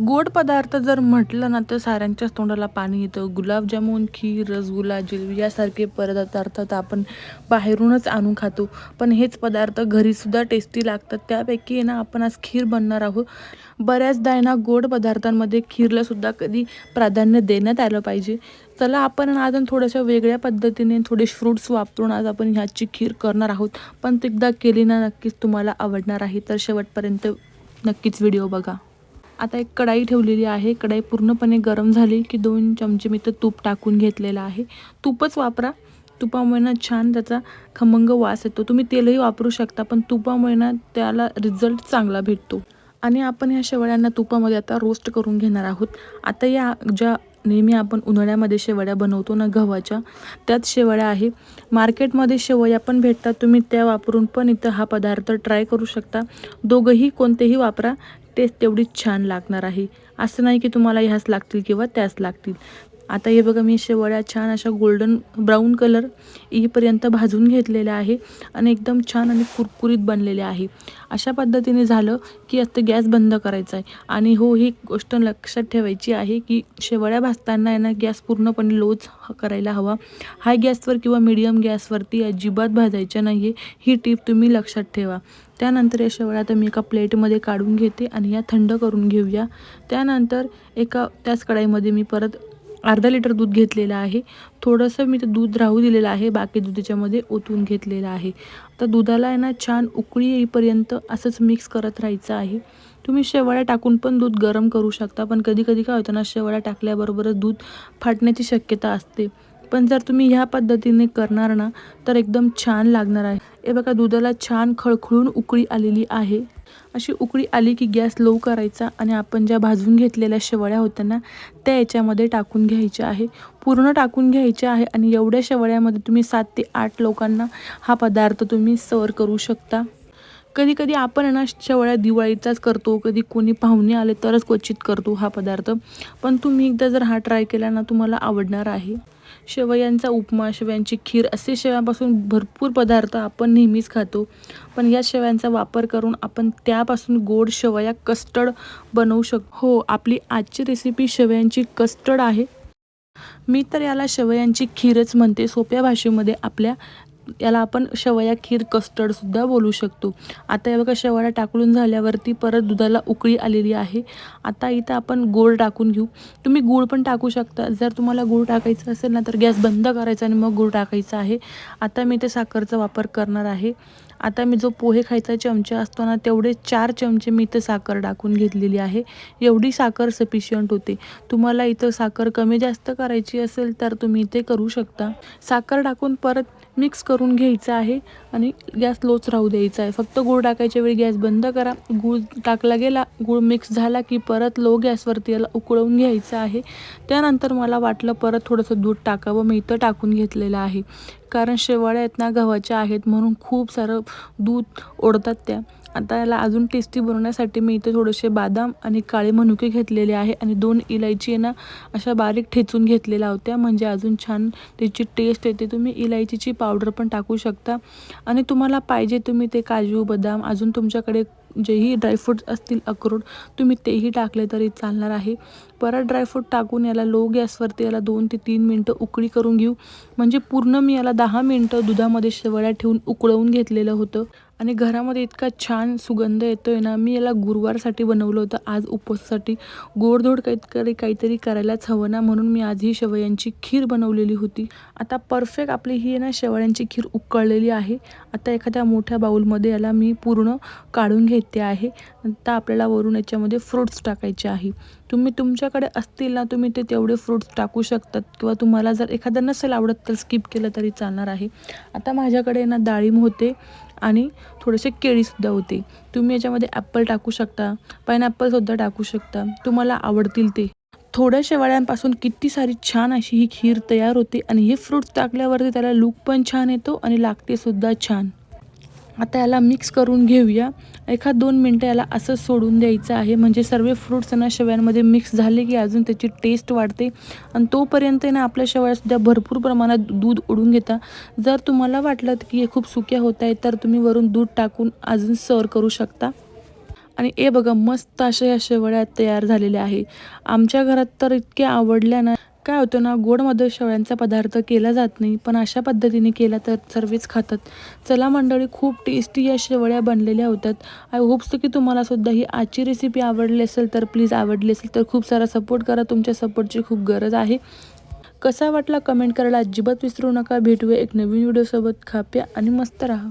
गोड पदार्थ जर म्हटलं ना तर साऱ्यांच्याच तोंडाला पाणी येतं. गुलाबजामुन खीर रसगुल्ला जिलबी यासारखे पदार्थ तर आपण बाहेरूनच आणून खातो. पण हेच पदार्थ घरीसुद्धा टेस्टी लागतात. त्यापैकी आहे ना आपण आज खीर बनणार आहोत. बऱ्याचदा आहे ना गोड पदार्थांमध्ये खीरलासुद्धा कधी प्राधान्य देण्यात आलं पाहिजे. चला आपण आज थोड्याशा वेगळ्या पद्धतीने थोडे फ्रूट्स वापरून आज आपण ह्याची खीर करणार आहोत. पण एकदा केली ना नक्कीच तुम्हाला आवडणार आहे. तर शेवटपर्यंत नक्कीच व्हिडिओ बघा. आता एक कढाई ठेवलेली आहे. कढाई पूर्णपणे गरम झाली की दोन चमचे मी तर तूप टाकून घेतलेलं आहे. तूपच वापरा. तुपामुळे ना छान त्याचा खमंग वास येतो. तुम्ही तेलही वापरू शकता पण तुपामुळे ना त्याला रिझल्ट चांगला भेटतो. आणि आपण ह्या शेवळ्यांना तुपामध्ये आता रोस्ट करून घेणार आहोत. आता या ज्या नेहमी आपण उन्हाळ्यामध्ये शेवड्या बनवतो ना गव्हाच्या त्यात शेवळ्या आहे. मार्केटमध्ये शेवया पण भेटतात तुम्ही त्या वापरून पण इथं हा पदार्थ ट्राय करू शकता. दोघंही कोणतेही वापरा टेस्ट तेवढीच छान लागणार आहे. असं नाही की तुम्हाला ह्याच लागतील किंवा त्याच लागतील. आता हे बघा मी शेवळ्या छान अशा गोल्डन ब्राऊन कलर येईपर्यंत भाजून घेतलेल्या आहे आणि एकदम छान आणि कुरकुरीत बनलेले आहे. अशा पद्धतीने झालं की आता गॅस बंद करायचा आहे. आणि हो ही गोष्ट लक्षात ठेवायची आहे की शेवळ्या भाजताना आहे ना गॅस पूर्णपणे लोच करायला हवा. हाय गॅसवर किंवा मिडियम गॅसवरती अजिबात भाजायच्या नाही आहे ही टीप तुम्ही लक्षात ठेवा. त्यानंतर या शेवळ्या आता मी एका प्लेटमध्ये काढून घेते आणि या थंड करून घेऊया. त्यानंतर एका त्याच कढाईमध्ये मी परत अर्धा लिटर दूध घेतलेलं आहे. थोडंसं मी ते दूध राहू दिलेलं आहे. बाकी दूध त्याच्यामध्ये ओतून घेतलेलं आहे. तर दुधाला आहे ना छान उकळी येईपर्यंत असंच मिक्स करत राहायचं आहे. तुम्ही शेवाळ्या टाकून पण दूध गरम करू शकता. पण कधी कधी काय होतं ना शेवाळ्या टाकल्याबरोबरच दूध फाटण्याची शक्यता असते. पण जर तुम्ही ह्या पद्धतीने करणार ना तर एकदम छान लागणार आहे. हे बघा दुधाला छान खळखळून उकळी आलेली आहे. अशी उकळी आली की गॅस लो करायचा आणि आपण ज्या भाजून घेतलेल्या शेवळ्या होत्या ना त्या याच्यामध्ये टाकून घ्यायच्या आहे. पूर्ण टाकून घ्यायच्या आहे आणि एवढ्या शेवळ्यामध्ये तुम्ही सात ते आठ लोकांना हा पदार्थ तुम्ही सर्व करू शकता. कधी कधी आपण ना शेवळ्या दिवाळीचाच करतो कधी कोणी पाहुणे आले तरच क्वचित करतो हा पदार्थ. पण तुम्ही एकदा जर हा ट्राय केला ना तुम्हाला आवडणार आहे. शेवयांचा उपमा शेवयांची खीर असे शेव्यांपासून भरपूर पदार्थ आपण नेहमीच खातो. पण या शेवयांचा वापर करून आपण त्यापासून गोड शेवया कस्टर्ड बनवू शकतो हो आपली आजची रेसिपी शेवयांची कस्टर्ड आहे. मी तर याला शेवयांची खीरच म्हणते. सोप्या भाषेमध्ये आपल्या याला आपण शेवया खीर कस्टर्डसुद्धा बोलू शकतो. आता हे बघा शेवया टाकून झाल्यावरती परत दुधाला उकळी आलेली आहे. आता इथं आपण गोड टाकून घेऊ. तुम्ही गूळ पण टाकू शकता. जर तुम्हाला गूळ टाकायचं असेल ना तर गॅस बंद करायचा आणि मग गूळ टाकायचा आहे. आता मी ते साखरचा वापर करणार आहे. आता मी जो पोहे खायचा चमचा असतो ना तेवढे चार चमचे मी इथं साखर टाकून घेतलेली आहे. एवढी साखर सफिशियंट होते. तुम्हाला इथं साखर कमी जास्त करायची असेल तर तुम्ही ते करू शकता. साखर टाकून परत मिक्स करून घ्यायचं आहे आणि गॅस लोच राहू द्यायचा आहे. फक्त गूळ टाकायच्या वेळी गॅस बंद करा. गूळ टाकला गेला गूळ मिक्स झाला की परत लो गॅसवरती याला उकळवून घ्यायचं आहे. त्यानंतर मला वाटलं परत थोडंसं दूध टाकावं. मी इथं टाकून घेतलेलं आहे. कारण शेवाळ्या आहेत ना गव्हाच्या आहेत म्हणून खूप सारं दूध ओढतात त्या. आता याला अजून टेस्टी बनवण्यासाठी मी इथे थोडेसे बादाम आणि काळे मनुके घेतलेले आहे आणि दोन इलायची आहे ना अशा बारीक ठेचून घेतलेल्या होत्या. म्हणजे अजून छान त्याची टेस्ट येते. तुम्ही इलायचीची पावडर पण टाकू शकता. आणि तुम्हाला पाहिजे तुम्ही ते काजू बदाम अजून तुमच्याकडे जेही ड्रायफ्रूट्स असतील अक्रोड तुम्ही तेही टाकले तरी चालणार आहे. परत ड्रायफ्रूट टाकून याला लो गॅसवरती याला दोन ते तीन मिनटं उकळी करून घेऊ. म्हणजे पूर्ण मी याला दहा मिनटं दुधामध्ये शेवळ्या ठेवून उकळवून घेतलेलं होतं. आणि घरामध्ये इतका छान सुगंध येतो आहे ना मी याला गुरुवारसाठी बनवलं होतं आज उपवासासाठी. गोडधोड काहीतरी काहीतरी करायलाच हवं ना म्हणून मी आज ही शेवयांची खीर बनवलेली होती. आता परफेक्ट आपली ही आहे ना शेवयांची खीर उकळलेली आहे. आता एखाद्या मोठ्या बाऊलमध्ये याला मी पूर्ण काढून घेते आहे. आता आपल्याला वरून याच्यामध्ये फ्रूट्स टाकायचे आहे. तुम्ही तुमच्याकडे असतील ना तुम्ही ते तेवढे फ्रूट्स टाकू शकतात. किंवा तुम्हाला जर एखादं नसेल आवडत तर स्किप केलं तरी चालणार आहे. आता माझ्याकडे ना डाळिंब होते. आणि थोडेसे केळीसुद्धा होते. तुम्ही याच्यामध्ये ॲप्पल टाकू शकता पायनॲपलसुद्धा टाकू शकता. तुम्हाला आवडतील ते. थोड्या शेवाळ्यांपासून किती सारी छान अशी ही खीर तयार होते आणि हे फ्रूट्स टाकल्यावरती त्याला लूक पण छान येतो आणि लागते सुद्धा छान. आता याला मिक्स करून घेऊया. एखाद दोन मिनटं याला असं सोडून द्यायचं आहे. म्हणजे सर्व फ्रूट्स ना शेवयांमध्ये मिक्स झाले की अजून त्याची टेस्ट वाढते. आणि तोपर्यंत ना आपल्या शेवयासुद्धा भरपूर प्रमाणात दूध ओढून घेता. जर तुम्हाला वाटलं की हे खूप सुक्या होत आहेत तर तुम्ही वरून दूध टाकून अजून सर्व करू शकता. आणि ए बघा मस्त अशा या शेवळ्या तयार झालेल्या आहे. आमच्या घरात तर इतक्या आवडल्या ना काय होतं ना गोडमध्ये शेवळ्यांचा पदार्थ केला जात नाही पण अशा पद्धतीने केला तर सर्वच खातात. चला मंडळी खूप टेस्टी या शेवळ्या बनलेल्या होतात आय होप्स की तुम्हाला सुद्धा ही आजची रेसिपी आवडली असेल तर प्लीज आवडली असेल तर खूप सारा सपोर्ट करा. तुमच्या सपोर्टची खूप गरज आहे. कसा वाटला कमेंट करायला अजिबात विसरू नका. भेटूया एक नवीन व्हिडिओसोबत खाप्या आणि मस्त राहा.